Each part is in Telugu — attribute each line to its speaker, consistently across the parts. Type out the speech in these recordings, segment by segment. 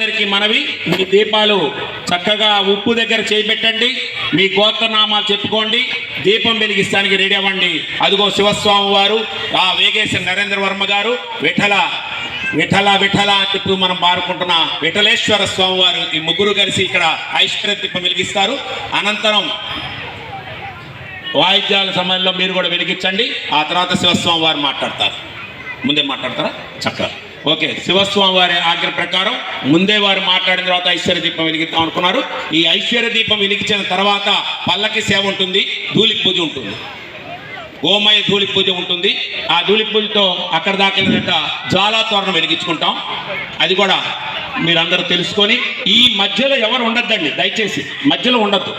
Speaker 1: భక్తులందరికీ మనవి. మీ దీపాలు చక్కగా ఉప్పు దగ్గర చేపెట్టండి మీ గోత్రనామాలు చెప్పుకోండి. దీపం వెలిగిస్తానికి రెడీ అవ్వండి. అదిగో శివస్వామి వారు ఆ వేగేశ్వర నరేంద్ర వర్మ గారు విఠల విఠల విఠల అని మనం పాడుకుంటున్న విఠలేశ్వర స్వామి వారు ఈ ముగ్గురు కలిసి ఇక్కడ ఐశ్వర్య దీపం వెలిగిస్తారు. అనంతరం వాయిద్యాల సమయంలో మీరు కూడా వెలిగించండి. ఆ తర్వాత శివస్వామి వారు మాట్లాడతారు. ముందే మాట్లాడతారా? చక్కగా. ఓకే శివస్వామి వారి ఆజ్ఞ ప్రకారం ముందే వారు మాట్లాడిన తర్వాత ఐశ్వర్య దీపం వెలిగిద్దాం అనుకున్నారు. ఈ ఐశ్వర్య దీపం వెలిగించిన తర్వాత పల్లకి సేవ ఉంటుంది ధూళి పూజ ఉంటుంది. గోమయ ధూళి పూజ ఉంటుంది. ఆ ధూళి పూజతో అక్కడ దాకా జ్వాలా తోరణం వెలిగించుకుంటాం. అది కూడా మీరందరూ తెలుసుకొని ఈ మధ్యలో ఎవరు ఉండద్దండి దయచేసి మధ్యలో ఉండద్దు.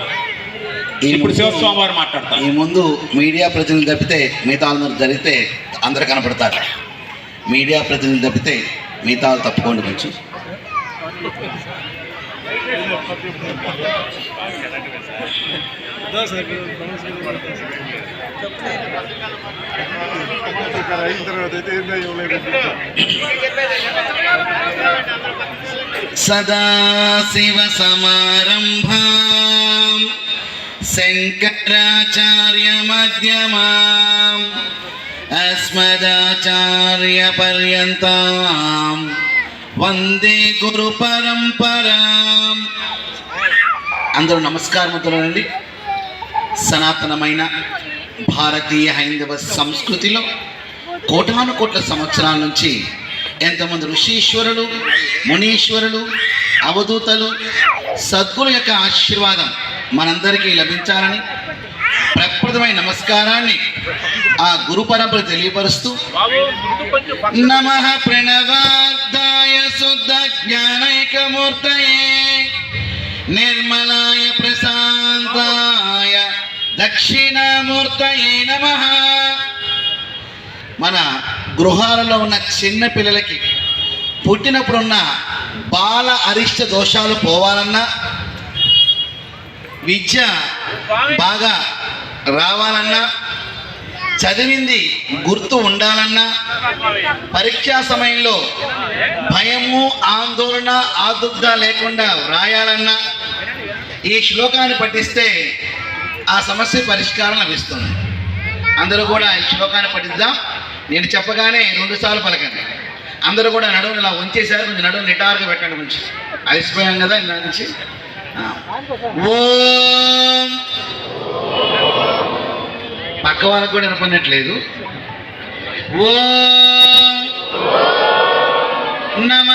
Speaker 1: ఇప్పుడు శివస్వామి వారు మాట్లాడతారు.
Speaker 2: ఈ ముందు మీడియా ప్రతినిధులు తప్పితే మిగతా అందరూ జరిగితే అందరు కనపడతారు. మీడియా ప్రతినిధులు తప్పితే మిగతా తప్పకుండా మంచి. కొంచెం సదాశివ సమారంభా. శంకరాచార్య మధ్యమా అస్మదాచార్య పర్యంతం వందే గురు పరంపరా అందరూ నమస్కారముతులండి సనాతనమైన భారతీయ హైందవ సంస్కృతిలో కోటాను కోట్ల సంవత్సరాల నుంచి ఎంతమంది ఋషీశ్వరులు మునీశ్వరులు అవధూతలు సద్గుల యొక్క ఆశీర్వాదం మనందరికీ లభించాలని ప్రప్రదమైన నమస్కారాన్ని ఆ గురు పరంపర తెలియపరుస్తూ నమ ప్రణవార్థాయ శుద్ధ జ్ఞానైకమూర్తయే. నిర్మలాయ ప్రశాంతాయ దక్షిణామూర్తయే నమ. మన గృహాలలో ఉన్న చిన్న పిల్లలకి పుట్టినప్పుడున్న బాల అరిష్ట దోషాలు పోవాలన్నా విద్య బాగా రావాలన్నా చదివింది గుర్తు ఉండాలన్నా పరీక్షా సమయంలో భయము ఆందోళన ఆదుర్ద లేకుండా వ్రాయాలన్నా ఈ శ్లోకాన్ని పఠిస్తే ఆ సమస్య పరిష్కారం లభిస్తుంది. అందరూ కూడా ఈ శ్లోకాన్ని పఠిద్దాం. నేను చెప్పగానే రెండుసార్లు పలకండి. అందరూ కూడా నడువుని ఇలా ఉంచేశారు కొంచెం నడువు నిటారుగా పెట్టండి కొంచెం. అలసిపోయాం కదా ఇలా నుంచి? ఓం పక్క వాళ్ళకు కూడా వినపడినట్లేదు ఓ నమ.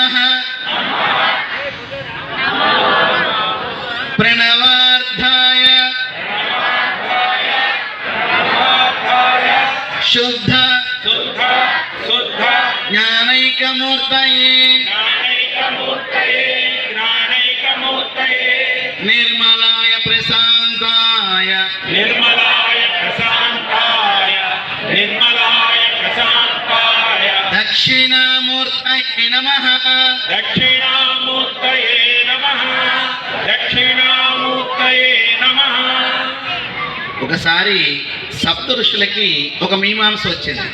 Speaker 2: ప్రణవార్థాయ. శుద్ధ
Speaker 1: శుద్ధ.
Speaker 2: జ్ఞానైకమూర్తయే. నిర్మలాయ ప్రశాంతాయ.
Speaker 1: నిర్మల
Speaker 2: దక్షిణామూర్తయే నమః.
Speaker 1: దక్షిణామూర్తయే
Speaker 2: ఒకసారి సప్త ఋషులకి ఒక మీమాంస వచ్చింది.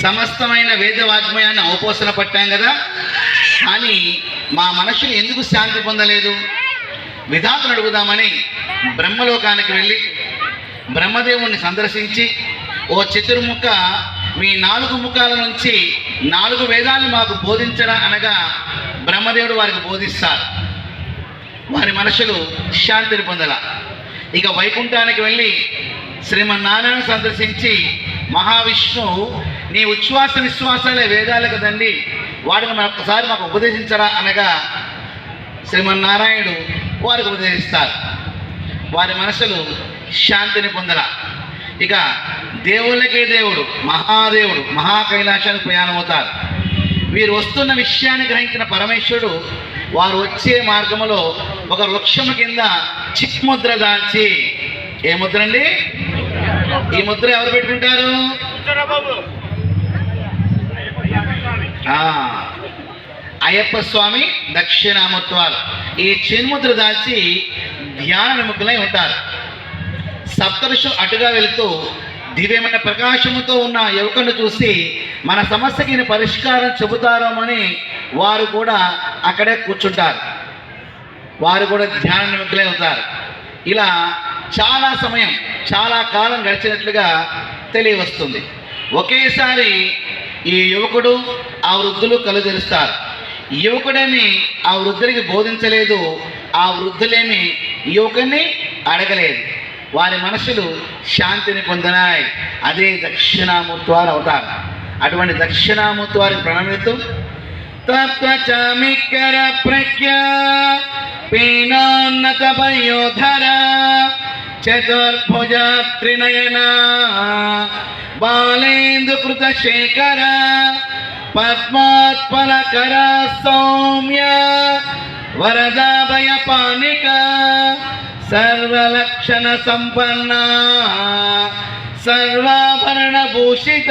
Speaker 2: సమస్తమైన వేద వాగ్మయాన్ని అవపోసన పట్టాం కదా? కానీ మా మనసులు ఎందుకు శాంతి పొందలేదు? విధాతను అడుగుదామని బ్రహ్మలోకానికి వెళ్ళి బ్రహ్మదేవుణ్ణి సందర్శించి ఓ చతుర్ముఖ మీ నాలుగు ముఖాల నుంచి నాలుగు వేదాన్ని మాకు బోధించరా అనగా బ్రహ్మదేవుడు వారికి బోధిస్తారు. వారి మనసులు శాంతిని పొందల. ఇక వైకుంఠానికి వెళ్ళి శ్రీమన్నారాయణ సందర్శించి మహావిష్ణువు నీ ఉచ్ఛ్వాస విశ్వాసాలే వేదాలు కదండి వాటిని మన ఒకసారి మాకు ఉపదేశించరా? అనగా శ్రీమన్నారాయణుడు వారికి ఉపదేశిస్తారు. వారి మనసులు శాంతిని పొందల. ఇక దేవుళ్ళకే దేవుడు మహాదేవుడు మహా కైలాసానికి ప్రయాణమవుతారు. వీరు వస్తున్న విషయాన్ని గ్రహించిన పరమేశ్వరుడు వారు వచ్చే మార్గములో ఒక వృక్షము కింద చిక్ముద్ర దాల్చి ఏ ముద్ర అండి? ఈ ముద్ర ఎవరు పెట్టుకుంటారు? అయ్యప్ప స్వామి దక్షిణామత్వాలు ఈ చిన్ముద్ర దాల్చి ధ్యాన నిముఖులై ఉంటారు. సప్తఋషులు అటుగా వెళుతూ దివ్యమైన ప్రకాశముతో ఉన్న యువకుని చూసి మన సమస్యకి పరిష్కారం చెబుతారని వారు కూడా అక్కడే కూర్చుంటారు. వారు కూడా ధ్యాన నిమగ్నలై అవుతారు ఇలా చాలా సమయం చాలా కాలం గడిచినట్లుగా తెలియవస్తుంది. ఒకేసారి ఈ యువకుడు ఆ వృద్ధులు కలుదెరుస్తారు యువకుడేమి ఆ వృద్ధుడికి బోధించలేదు ఆ వృద్ధులేమి యువకుడిని అడగలేదు. వారి మనసులు శాంతిని పొందినాయి. అదే దక్షిణామూర్తి వారు అవుతారు. అటువంటి దక్షిణామూర్తి వారికి ప్రణమిస్తూ తత్వచమికర ప్రఖ్య పీనోన్నత పయోధర చతుర్భుజ త్రినయన బాలేందు కృత శేఖర పద్మాత్మలకర సౌమ్య వరదాభయ పానిక సర్వలక్షణ సంపన్న సర్వాభరణ భూషిత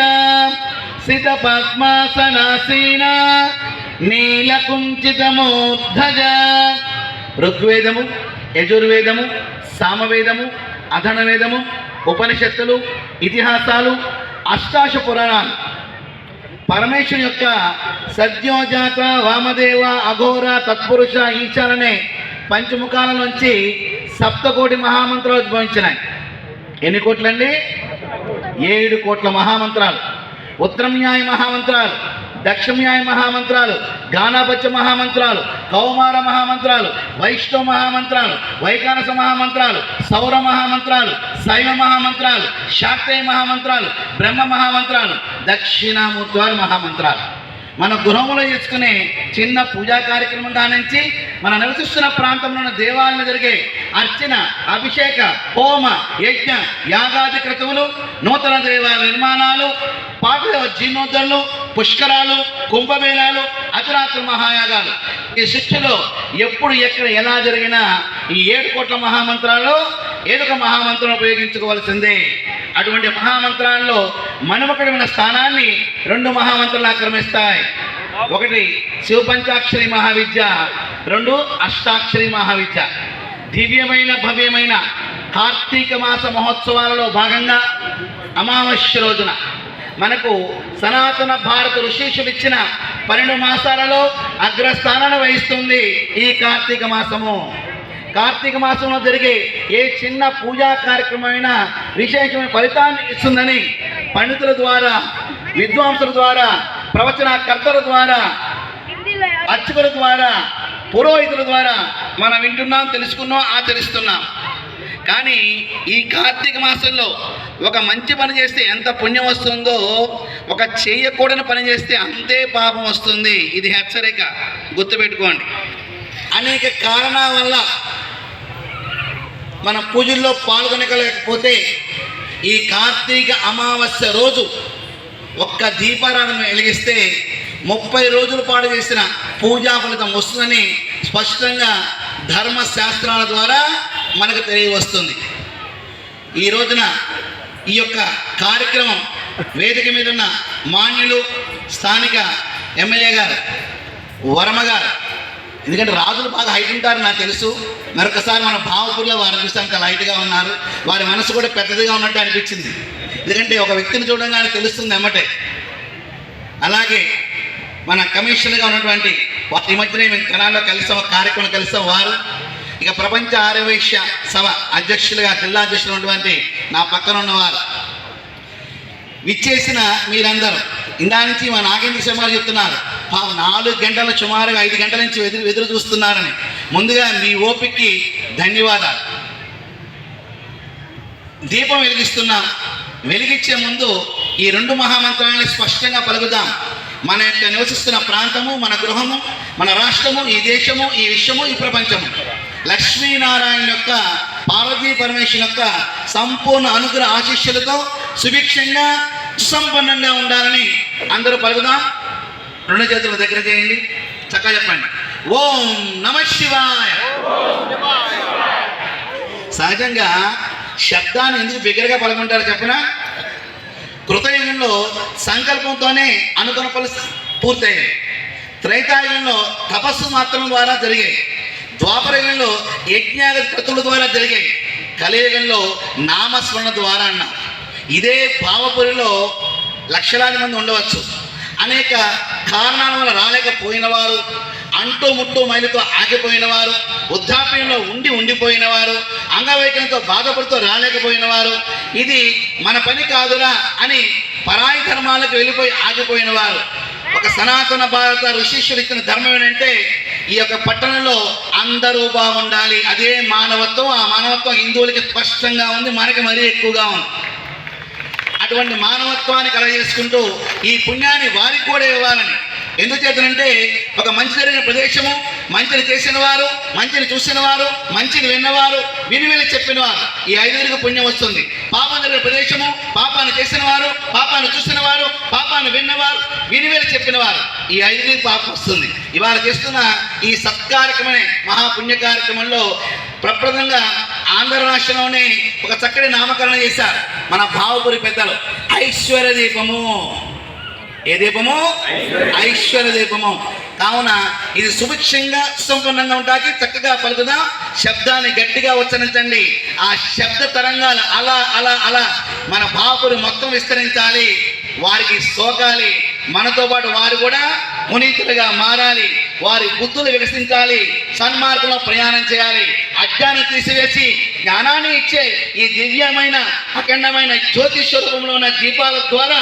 Speaker 2: సిత పద్మాసనాసీన నీలకుంచితమూర్ధజ ఋగ్వేదము యజుర్వేదము సామవేదము అధనవేదము ఉపనిషత్తులు ఇతిహాసాలు అష్టాశ పురాణాలు. పరమేశ్వరు యొక్క సద్యోజాత వామదేవ అఘోర తత్పురుష ఈశాలనే పంచముఖాల నుంచి సప్తకోటి మహామంత్రాలు ఉద్భవించినాయి. ఎన్ని కోట్లండి? ఏడు కోట్ల మహామంత్రాలు. ఉత్తరమ్యాయ మహామంత్రాలు దక్షిణ్యాయ మహామంత్రాలు గానాపత్య మహామంత్రాలు కౌమార మహామంత్రాలు వైష్ణవ మహామంత్రాలు వైకానస మహామంత్రాలు సౌర మహామంత్రాలు శైవ మహామంత్రాలు శాక్తయ మహామంత్రాలు బ్రహ్మ మహామంత్రాలు దక్షిణామూర్తి మహామంత్రాలు. మన గృహంలో చేసుకునే చిన్న పూజా కార్యక్రమం దానించి మన నివసిస్తున్న ప్రాంతంలో ఉన్న దేవాలయంలో జరిగే అర్చన అభిషేక హోమ యజ్ఞ యాగాది క్రతువులు నూతన దేవాలయ నిర్మాణాలు పాఠ జీర్ణోద్ధరణలు పుష్కరాలు కుంభమేళాలు అతిరాత్రి మహాయాగాలు. ఈ శిక్షలో ఎప్పుడు ఎక్కడ ఎలా జరిగినా ఈ ఏడు కోట్ల మహామంత్రాలు ఏదొక మహామంత్రం ఉపయోగించుకోవాల్సిందే. అటువంటి మహామంత్రాల్లో మనుమకుడమైన స్థానాన్ని రెండు మహామంత్రులు ఆక్రమిస్తాయి. ఒకటి శివపంచాక్షరి మహావిద్య రెండు అష్టాక్షరి మహావిద్య. దివ్యమైన భవ్యమైన కార్తీక మాస మహోత్సవాలలో భాగంగా అమావాస్య రోజున మనకు సనాతన భారత ఋషీషులు ఇచ్చిన పన్నెండు మాసాలలో అగ్రస్థానాన్ని వహిస్తుంది ఈ కార్తీక మాసము. కార్తీక మాసంలో జరిగే ఏ చిన్న పూజా కార్యక్రమమైనా విశేషమైన ఫలితాన్ని ఇస్తుందని పండితుల ద్వారా విద్వాంసుల ద్వారా ప్రవచనకర్తల ద్వారా అర్చకుల ద్వారా పురోహితుల ద్వారా మనం వింటున్నాం తెలుసుకున్నాం ఆచరిస్తున్నాం. కానీ ఈ కార్తీక మాసంలో ఒక మంచి పని చేస్తే ఎంత పుణ్యం వస్తుందో ఒక చేయకూడని పని చేస్తే అంతే పాపం వస్తుంది. ఇది హెచ్చరిక. గుర్తుపెట్టుకోండి. అనేక కారణాల వల్ల మన పూజల్లో పాల్గొనగలేకపోతే ఈ కార్తీక అమావాస్య రోజు ఒక్క దీపారాధన వెలిగిస్తే ముప్పై రోజుల పాటు చేసిన పూజా ఫలితం వస్తుందని స్పష్టంగా ధర్మశాస్త్రాల ద్వారా మనకు తెలియవస్తుంది. ఈ రోజున ఈ యొక్క కార్యక్రమం వేదిక మీద ఉన్న మాన్యులు స్థానిక ఎమ్మెల్యే గారు వర్మ గారు ఎందుకంటే రాజులు బాగా హైట్ ఉంటారు నాకు తెలుసు. మరొకసారి మన భావపూర్లో వారిని చూస్తే అంత లైట్గా ఉన్నారు. వారి మనసు కూడా పెద్దదిగా ఉన్నట్టు అనిపించింది. ఎందుకంటే ఒక వ్యక్తిని చూడంగానే తెలుస్తుంది ఎమ్మటే అలాగే మన కమిషన్గా ఉన్నటువంటి వారి ఈ మధ్యనే మేము కణాల్లో కలిసాం ఒక కార్యక్రమం కలిసాం వారు. ఇక ప్రపంచ ఆరోగ్య సభ అధ్యక్షులుగా జిల్లా అధ్యక్షులు ఉన్నటువంటి నా పక్కన ఉన్నవారు. విచ్చేసిన మీరందరూ. ఇందా నుంచి మా నాగేంద్ర శర్మ గారు చెప్తున్నారు. నాలుగు గంటల సుమారుగా ఐదు గంటల నుంచి ఎదురు ఎదురు చూస్తున్నారని. ముందుగా మీ ఓపికకి ధన్యవాదాలు. దీపం వెలిగిస్తున్న వెలిగించే ముందు ఈ రెండు మహామంత్రాలను స్పష్టంగా పలుకుదాం. మన యొక్క నివసిస్తున్న ప్రాంతము మన గృహము మన రాష్ట్రము ఈ దేశము ఈ విశ్వము ఈ ప్రపంచము. లక్ష్మీనారాయణ యొక్క పార్వతీ పరమేశ్వరు యొక్క సంపూర్ణ అనుగ్రహ ఆశీస్సులతో సుభిక్షంగా సుసంపన్నంగా ఉండాలని అందరూ పలుకుదాం. రెండు చేతుల దగ్గర చేయండి. చక్కగా చెప్పండి. ఓం నమ శివాయ. సహజంగా శబ్దాన్ని ఎందుకు బిగ్గరగా పలుకుంటారు చెప్పనా? కృతయుగంలో సంకల్పంతోనే అనుకున్న పనులు పూర్తయ్యాయి. త్రైతాయుగంలో తపస్సు మాత్రం ద్వారా జరిగాయి. ద్వాపరయుగంలో యజ్ఞాల కృతుల ద్వారా జరిగాయి. కలియుగంలో నామస్మరణ ద్వారా అన్నాం. ఇదే భావపురిలో లక్షలాది మంది ఉండవచ్చు. అనేక కారణాల వల్ల రాలేకపోయిన వారు అంటూ ముట్టు మైలుతో ఆగిపోయిన వారు వృద్ధాప్యంలో ఉండి ఉండిపోయిన వారు అంగవైకల్యంతో బాధపడుతూ రాలేకపోయిన వారు ఇది మన పని కాదురా అని పరాయి ధర్మాలకు వెళ్ళిపోయి ఆగిపోయిన వారు ఒక సనాతన భారత ఋషీశ్వరు ఇచ్చిన ధర్మం ఏంటంటే ఈ యొక్క పట్టణంలో అందరూ బాగుండాలి. అదే మానవత్వం ఆ మానవత్వం హిందువులకి స్పష్టంగా ఉంది మనకి మరీ ఎక్కువగా ఉంది. అటువంటి మానవత్వాన్ని కలగజేసుకుంటూ ఈ పుణ్యాన్ని వారికి కూడా ఇవ్వాలని. ఎందుచేతనంటే ఒక మంచి జరిగిన ప్రదేశము మంచిని చేసిన వారు మంచిని చూసిన వారు మంచిని విన్నవారు వినివిని చెప్పిన వారు ఈ ఐదుగురికి పుణ్యం వస్తుంది. పాపం జరిగిన ప్రదేశము పాపాన్ని చేసిన వారు పాపాన్ని చూసిన వారు పాపాన్ని విన్నవారు వినివేలు చెప్పిన వారు ఈ ఐదుగురికి పాపం వస్తుంది. ఇవాళ చేస్తున్న ఈ సత్కార్యక్రమనే మహాపుణ్య కార్యక్రమంలో ప్రప్రదంగా ఆంధ్ర రాష్ట్రంలోనే ఒక చక్కటి నామకరణం చేశారు. మన భావపురి పెద్దలు. ఐశ్వర్య దీపము. ఏ దీపము? ఐశ్వర్య దీపము. కావున ఇది సుభిక్షంగా సంపన్నంగా ఉంటాకి చక్కగా పలుకుదాం. శబ్దాన్ని గట్టిగా ఉచ్చరించండి. ఆ శబ్ద తరంగాలు అలా అలా అలా మన భావపురి మొత్తం విస్తరించాలి. వారికి సోకాలి. మనతో పాటు వారు కూడా మునీతులుగా మారాలి. వారి బుద్ధులు వికసించాలి. సన్మార్గంలో ప్రయాణం చేయాలి. అజ్ఞానం తీసివేసి జ్ఞానాన్ని ఇచ్చే ఈ దివ్యమైన అఖండమైన జ్యోతి స్వరూపంలో ఉన్న దీపాల ద్వారా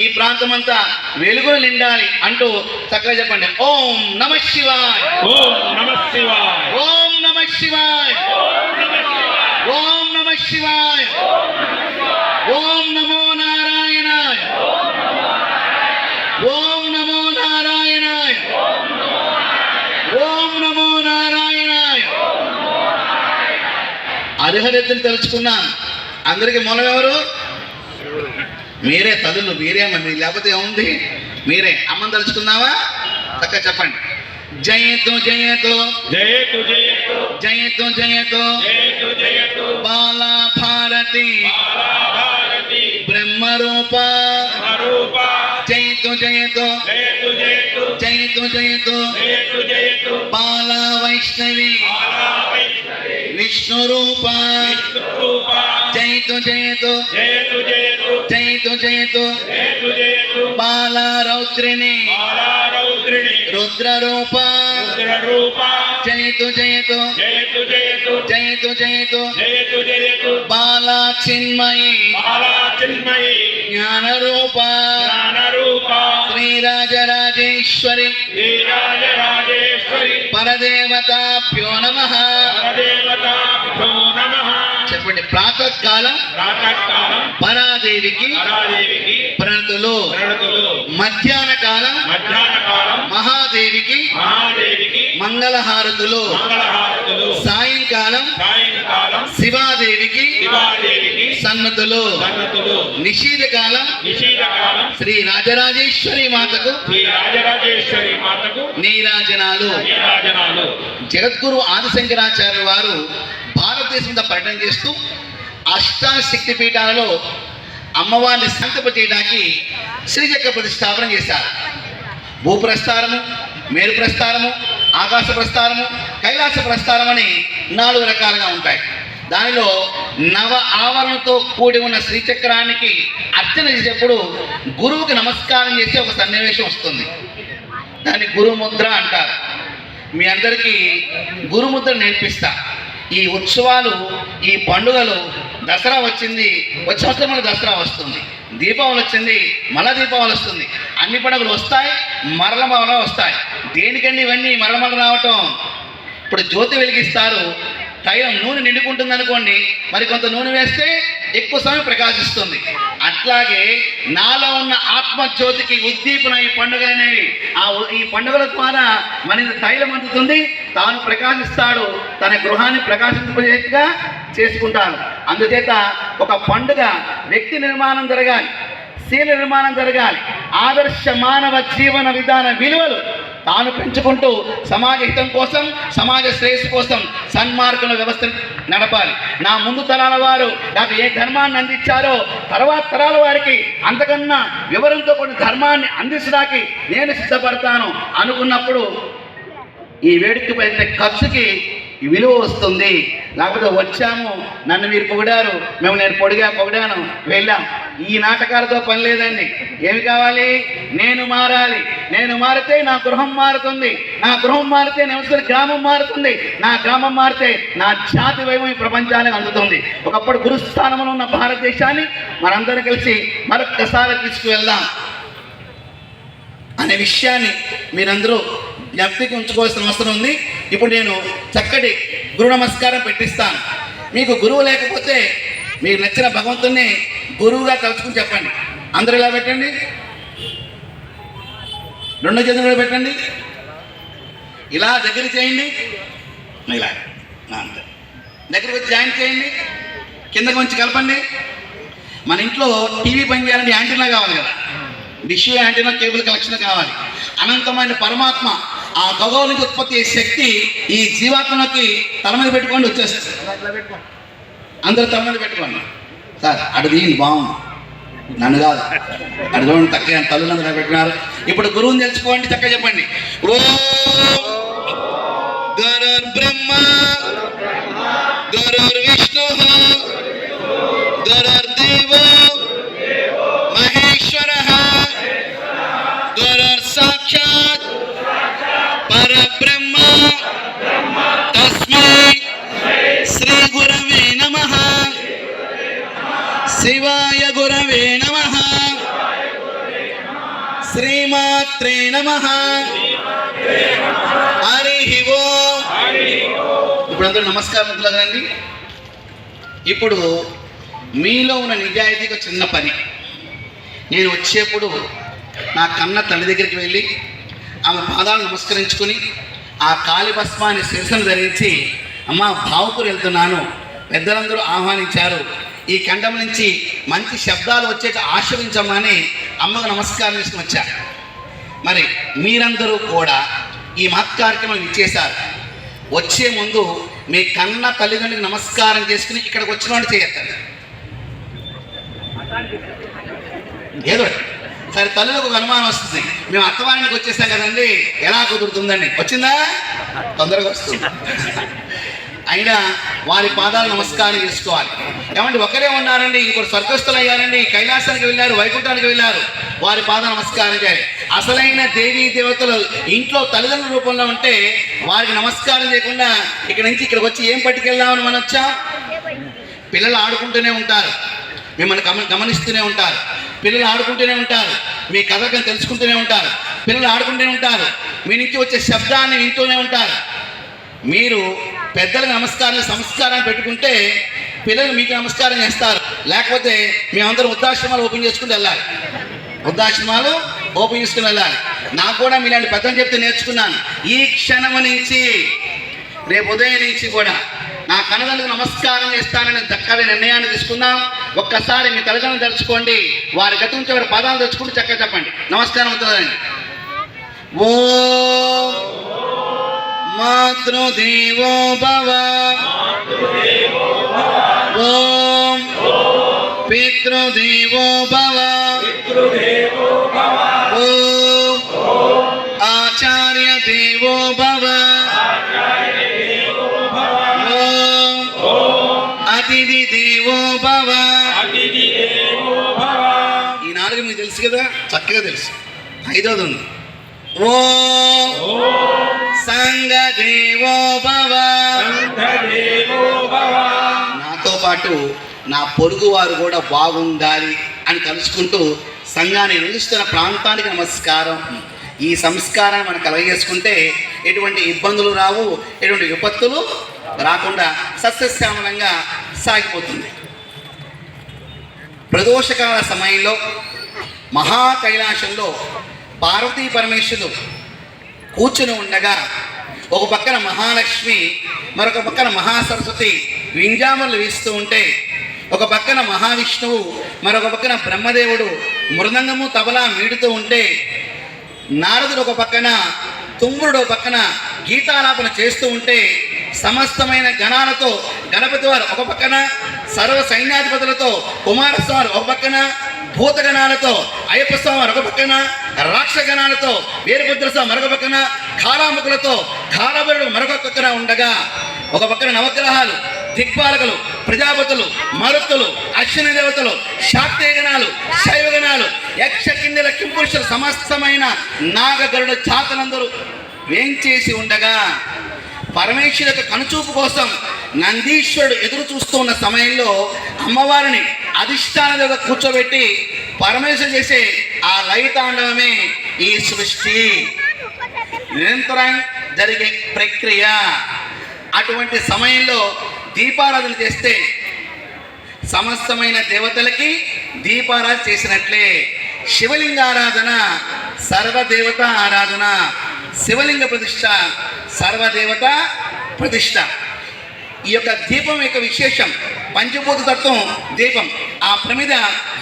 Speaker 2: ఈ ప్రాంతమంతా వెలుగులు నిండాలి అంటూ చక్కగా చెప్పండి. ఓం నమ శివాయ్.
Speaker 1: ఓం నమ శివాయ.
Speaker 2: ఓం నమ శివాయ్. ఓం నమ శివాయ్. ఓం నమో అర్హరెత్తులు తెలుసుకున్నాం అందరికి మూలం ఎవరు? మీరే తదులు మరి లేకపోతే ఏముంది? మీరే. అమ్మని తెలుసుకున్నావా చక్కగా చెప్పండి. జయతో జయతో.
Speaker 1: జయతు జయతో.
Speaker 2: జయతో బాల భారతి
Speaker 1: బ్రహ్మ
Speaker 2: బ్రహ్మరూప. జయతు జయతో.
Speaker 1: జయతు జయతో.
Speaker 2: బాల వైష్ణవి విష్ణు రూప జయతు జయతు
Speaker 1: జయతు జయతు
Speaker 2: బాలా
Speaker 1: రౌద్రిణి
Speaker 2: రుద్ర రూప జయతు జయతు
Speaker 1: జయతు జయతు
Speaker 2: బాలా చిన్మయి జ్ఞాన రూప శ్రీరాజరాజేశ్వరి. పరదేవతాభ్యో నమ. చెప్పండి ప్రాతకాలం పరాదేవికి ప్రణతులు. మధ్యాహ్న కాలం మహాదేవికి మంగళహారతులు. సాయంకాలం శివాదేవికి సన్నతులు. నిషీధ
Speaker 1: కాలం
Speaker 2: శ్రీ రాజరాజేశ్వరి మాతకు?
Speaker 1: శ్రీ రాజరాజేశ్వరి మాతకు?
Speaker 2: నీరాజనాలు.
Speaker 1: నీరాజనాలు.
Speaker 2: జగద్గురు ఆదిశంకరాచార్య వారు భారతదేశం మీద పర్యటన చేస్తూ అష్టాశక్తి పీఠాలలో అమ్మవారిని సంతప చేయడానికి శ్రీచక్ర ప్రతిష్టాపన చేశారు. భూప్రస్థానము మేరు ప్రస్థానము ఆకాశ ప్రస్థానము కైలాస ప్రస్థానం అని నాలుగు రకాలుగా ఉంటాయి. దానిలో నవ ఆవరణతో కూడి ఉన్న శ్రీచక్రానికి అర్చన చేసేప్పుడు గురువుకి నమస్కారం చేసే ఒక సన్నివేశం వస్తుంది. దాన్ని గురుముద్ర అంటారు. మీ అందరికీ గురుముద్ర నేర్పిస్తా. ఈ ఉత్సవాలు ఈ పండుగలు దసరా వచ్చింది వచ్చే సంవత్సరం మన దసరా వస్తుంది. దీపావళి వచ్చింది మళ్ళా దీపావళి వస్తుంది. అన్ని పండుగలు వస్తాయి మరల మరల వస్తాయి. దేనికండి ఇవన్నీ మరల మరల రావటం? ఇప్పుడు జ్యోతి వెలిగిస్తారు తైలం నూనె నిండుకుంటుంది అనుకోండి మరి కొంత నూనె వేస్తే ఎక్కువ సమయం ప్రకాశిస్తుంది. అట్లాగే నాలో ఉన్న ఆత్మ జ్యోతికి ఉద్దీపన ఈ పండుగ అనేవి ఆ ఈ పండుగల ద్వారా మన తైలం అందుతుంది తాను ప్రకాశిస్తాడు తన గృహాన్ని ప్రకాశింపజేట్టుగా చేసుకుంటాడు. అందుచేత ఒక పండుగ వ్యక్తి నిర్మాణం జరగాలి శీల నిర్మాణం జరగాలి. ఆదర్శ మానవ జీవన విధాన విలువలు తాను పెంచుకుంటూ సమాజ హితం కోసం సమాజ శ్రేయస్సు కోసం సన్మార్గంలో వ్యవస్థ నడపాలి. నా ముందు తరాల వారు నాకు ఏ ధర్మాన్ని అందించారో తర్వాత తరాల వారికి అంతకన్నా వివరంతో కొన్ని ధర్మాన్ని అందించడానికి నేను సిద్ధపడతాను అనుకున్నప్పుడు ఈ వేడుక ఖర్చుకి విలువ వస్తుంది. లేకపోతే వచ్చాము నన్ను మీరు పొగిడారు మేము నేను పొడిగా పొగిడాను వెళ్ళాం. ఈ నాటకాలతో పని లేదండి. ఏమి కావాలి? నేను మారాలి. నేను మారితే నా గృహం మారుతుంది. నా గృహం మారితే నివసిన గ్రామం మారుతుంది. నా గ్రామం మారితే నా జాతి వైభవం ఈ ప్రపంచానికి అందుతుంది. ఒకప్పుడు గురుస్థానంలో ఉన్న భారతదేశాన్ని మనందరం కలిసి మరొక్కసారి తీసుకువెళ్దాం. అనే విషయాన్ని మీరందరూ జ్ఞప్తికి ఉంచుకోవాల్సిన అవసరం ఉంది. ఇప్పుడు నేను చక్కటి గురు నమస్కారం పెట్టిస్తాను. మీకు గురువు లేకపోతే మీకు నచ్చిన భగవంతుని గురువుగా తలుచుకుని చెప్పండి. అందరూ ఇలా పెట్టండి? రెండు చేతులు పెట్టండి. ఇలా దగ్గర చేయండి. ఇలా. నా అంతే. దగ్గరికి వచ్చి జాయిన్ చేయండి. కిందకి వచ్చి కలపండి. మన ఇంట్లో టీవీ పని చేయాలంటే యాంటీనా కావాలి కదా. డిష్ యాంటీనా కేబుల్ కలెక్షన్ కావాలి. అనంతమైన పరమాత్మ ఆ గౌరవ నుంచి ఉత్పత్తి అయ్యే శక్తి ఈ జీవాత్మకి తల మీద పెట్టుకోండి వచ్చేస్తుంది. అందరూ తల మీద పెట్టుకోండి. సార్ అటు దీని బాగుంది. నన్ను కాదు. అటు చూడండి తక్కువ తల్లులందరూ పెట్టినారు ఇప్పుడు గురువుని తెలుసుకోండి చక్కగా చెప్పండి. ఓ గురుర్ బ్రహ్మ గురుర్ విష్ణు గురుర్దేవో మహేశ్వర శ్రీమాత్రే నమ. హరి ఓం. ఇప్పుడు అందరూ నమస్కారం కదండి ఇప్పుడు మీలో ఉన్న నిజాయితీకి ఒక చిన్న పని. నేను వచ్చేప్పుడు నా కన్న తల్లి దగ్గరికి వెళ్ళి ఆమె పాదాలు నమస్కరించుకుని ఆ కాళి భస్మాన్ని శిరసను ధరించి అమ్మ భావుకులు వెళ్తున్నాను. పెద్దలందరూ ఆహ్వానించారు. ఈ కండం నుంచి మంచి శబ్దాలు వచ్చేట ఆశ్రయించమని అమ్మకు నమస్కారం చేసుకుని వచ్చారు మరి మీరందరూ కూడా ఈ మహత్ కార్యక్రమం ఇచ్చేశారు. వచ్చే ముందు మీ కన్న తల్లిదండ్రులకు నమస్కారం చేసుకుని ఇక్కడికి వచ్చిన వాళ్ళు చేయొద్దండి. ఏదో సరే తల్లులకు ఒక అనుమానం వస్తుంది. మేము అత్తవారికి వచ్చేసాం కదండి. ఎలా కుదురుతుందండి? వచ్చిందా? తొందరగా వస్తుంది. అయినా వారి పాదాలు నమస్కారం చేసుకోవాలి ఏమంటే ఒకరే ఉన్నారండి ఇంకోటి స్వర్గస్థులు అయ్యారండి కైలాసానికి వెళ్ళారు వైకుంఠానికి వెళ్ళారు వారి పాద నమస్కారం చేయాలి. అసలైన దేవీ దేవతలు ఇంట్లో తల్లిదండ్రుల రూపంలో ఉంటే వారికి నమస్కారం చేయకుండా ఇక్కడ నుంచి ఇక్కడికి వచ్చి ఏం పట్టుకెళ్దామని మనం వచ్చాం? పిల్లలు ఆడుకుంటూనే ఉంటారు. మిమ్మల్ని గమ గమనిస్తూనే ఉంటారు. పిల్లలు ఆడుకుంటూనే ఉంటారు. మీ కథకం తెలుసుకుంటూనే ఉంటారు. పిల్లలు ఆడుకుంటూనే ఉంటారు. మీ నుంచి వచ్చే శబ్దాన్ని వింటూనే ఉంటారు. మీరు పెద్దలకు నమస్కారం సంస్కారం పెట్టుకుంటే పిల్లలు మీకు నమస్కారం చేస్తారు. లేకపోతే మేమందరం వృద్ధాశ్రమాలు ఓపెన్ చేసుకుని వెళ్ళాలి. వృద్ధాశ్రమాలు ఓపెన్ చేసుకుని వెళ్ళాలి. నాకు కూడా మీలాంటి పెద్దలు చెప్తే నేర్చుకున్నాను. ఈ క్షణము నుంచి రేపు ఉదయం నుంచి కూడా నా కన్నదలకు నమస్కారం చేస్తానని చక్కగా నిర్ణయాన్ని తీసుకుందాం. ఒక్కసారి మీ తల్లిదండ్రులు తలుచుకోండి. వారి గతం నుంచి వారి పదాలు తెచ్చుకుంటూ చక్కగా చెప్పండి. నమస్కారం అవుతుందండి. ఓ మాతృదేవో భవ. ఓం పితృదేవో భవ. ఓం ఆచార్య దేవో భవ. అతిథి దేవో భవ. ఈ నాలుగు మీకు తెలుసు కదా? చక్కగా తెలుసు. ఐదోది ఉంది. ఓ భవ. నాతో పాటు నా పొరుగు వారు కూడా బాగుండాలి అని తలుచుకుంటూ సంఘాన్ని నిలుస్తున్న ప్రాంతానికి నమస్కారం. ఈ సంస్కారాన్ని మనం కలగజేసుకుంటే ఎటువంటి ఇబ్బందులు రావు ఎటువంటి విపత్తులు రాకుండా సస్యశ్యామలంగా సాగిపోతుంది. ప్రదోషకాల సమయంలో మహా కైలాసంలో పార్వతీ పరమేశ్వరులు కూర్చుని ఉండగా ఒక పక్కన మహాలక్ష్మి మరొక పక్కన మహాసరస్వతి వింజామలు వీస్తూ ఉంటే ఒక పక్కన మహావిష్ణువు మరొక పక్కన బ్రహ్మదేవుడు మృదంగము తబలా మీడుతూ ఉంటే నారదుడు ఒక పక్కన తుమ్ముడు ఒక పక్కన గీతాలాపన చేస్తూ ఉంటే సమస్తమైన గణాలతో గణపతి వారు ఒక పక్కన సర్వ సైన్యాధిపతులతో కుమారస్వామి ఒక పక్కన భూతగణాలతో అయ్యప్ప స్వామి మరొక పక్కన రాక్షగణాలతో వీరభద్ర స్వామి మరొక పక్కన కారాముకులతో కారాబరుడు మరొక పక్కన ఉండగా ఒక పక్కన నవగ్రహాలు దిక్పాలకులు ప్రజాపతులు మరుత్తులు అశ్విని దేవతలు శాక్తేగణాలు శైవగణాలు యక్ష కిందల కింపురుషుల సమస్తమైన నాగగరుడు చాతలందరూ వేంచేసి ఉండగా పరమేశ్వరు యొక్క కనుచూపు కోసం నందీశ్వరుడు ఎదురు చూస్తూ ఉన్న సమయంలో అమ్మవారిని అధిష్టాన దగ్గర కూర్చోబెట్టి పరమేశ్వరు చేసే ఆ లయతాండవమే ఈ సృష్టి. నిరంతరం జరిగే ప్రక్రియ. అటువంటి సమయంలో దీపారాధన చేస్తే సమస్తమైన దేవతలకి దీపారాధన చేసినట్లే. శివలింగారాధన సర్వదేవత ఆరాధన శివలింగ ప్రతిష్ట సర్వదేవత ప్రతిష్ట. ఈ యొక్క దీపం యొక్క విశేషం పంచభూత తత్వం దీపం. ఆ ప్రమిద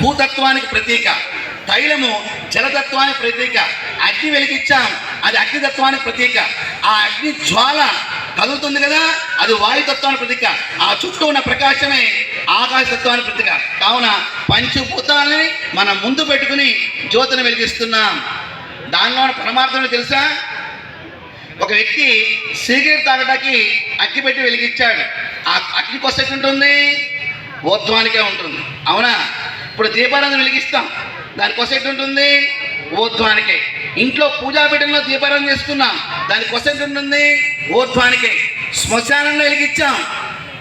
Speaker 2: భూతత్వానికి ప్రతీక. తైలము జలతత్వానికి ప్రతీక. అగ్ని వెలిగించాం అది అగ్నితత్వానికి ప్రతీక. ఆ అగ్ని జ్వాల కదులుతుంది కదా అది వాయుతత్వానికి ప్రతీక. ఆ చుట్టూ ఉన్న ప్రకాశమే ఆకాశతత్వానికి ప్రతీక. కావున పంచభూతాలని మనం ముందు పెట్టుకుని జ్యోతిని వెలిగిస్తున్నాం. దానిలో ఉన్న పరమార్థం తెలుసా? ఒక వ్యక్తి సిగరెట్ తాగడానికి అగ్గి పెట్టి వెలిగించాడు. ఆ అగ్గి కొసెట్ ఉంటుంది ఊర్ధ్వానికే ఉంటుంది. అవునా? ఇప్పుడు దీపారాధన వెలిగిస్తాం. దాని కొసెట్ ఉంటుంది ఊర్ధ్వానికే ఇంట్లో పూజాపీఠంలో దీపారాధన చేసుకున్నాం. దాని కొసెట్ ఉంటుంది ఊర్ధ్వానికే శ్మశానంలో వెలిగించాం.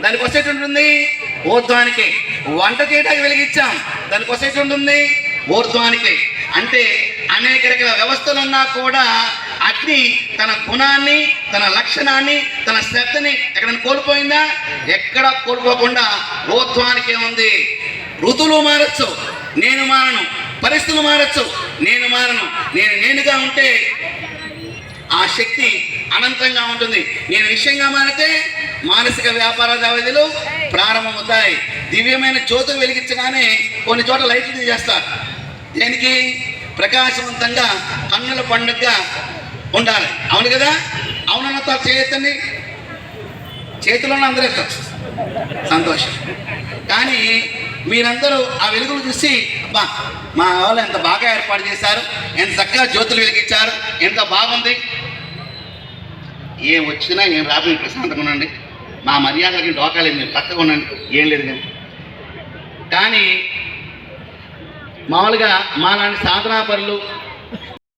Speaker 2: దాని కొసెట్ ఉంటుంది ఊర్ధ్వానికే వంట చేయడానికి వెలిగించాం. దాని కొసెట్ ఉంటుంది ఊర్ధ్వానికే అంటే అనేక రకాల వ్యవస్థలు ఉన్నా కూడా అగ్ని తన గుణాన్ని తన లక్షణాన్ని తన శ్రద్ధని ఎక్కడైనా కోల్పోయిందా? ఎక్కడ కోల్పోకుండా లోత్వానికి ఉంది. ఋతువులు మారచ్చు నేను మారను పరిస్థితులు మారచ్చు నేను మారను నేను నేనుగా ఉంటే ఆ శక్తి అనంతంగా ఉంటుంది. నేను విషయంగా మారితే మానసిక వ్యాపార దావేదీలు ప్రారంభమవుతాయి. దివ్యమైన జ్యోతులు వెలిగించగానే కొన్ని చోట్ల లైట్లు చేస్తారు దేనికి? ప్రకాశవంతంగా కన్నుల పండుగగా ఉండాలి. అవును కదా? అవునన్న చేయొద్దండి చేతిలోనే అందరూ ఎత్తచ్చు. సంతోషం. కానీ మీరందరూ ఆ వెలుగులు చూసి అబ్బా మా వాళ్ళు ఎంత బాగా ఏర్పాటు చేశారు ఎంత చక్కగా జ్యోతులు వెలిగించారు ఎంత బాగుంది. ఏం వచ్చినా ఏం రాబోయే ప్రశాంతంగా ఉండండి. మా మర్యాదలకి డోకాలేదు మీరు పక్కగా ఉండండి. ఏం లేదు కానీ. కానీ మామూలుగా మా లాంటి సాధనా పనులు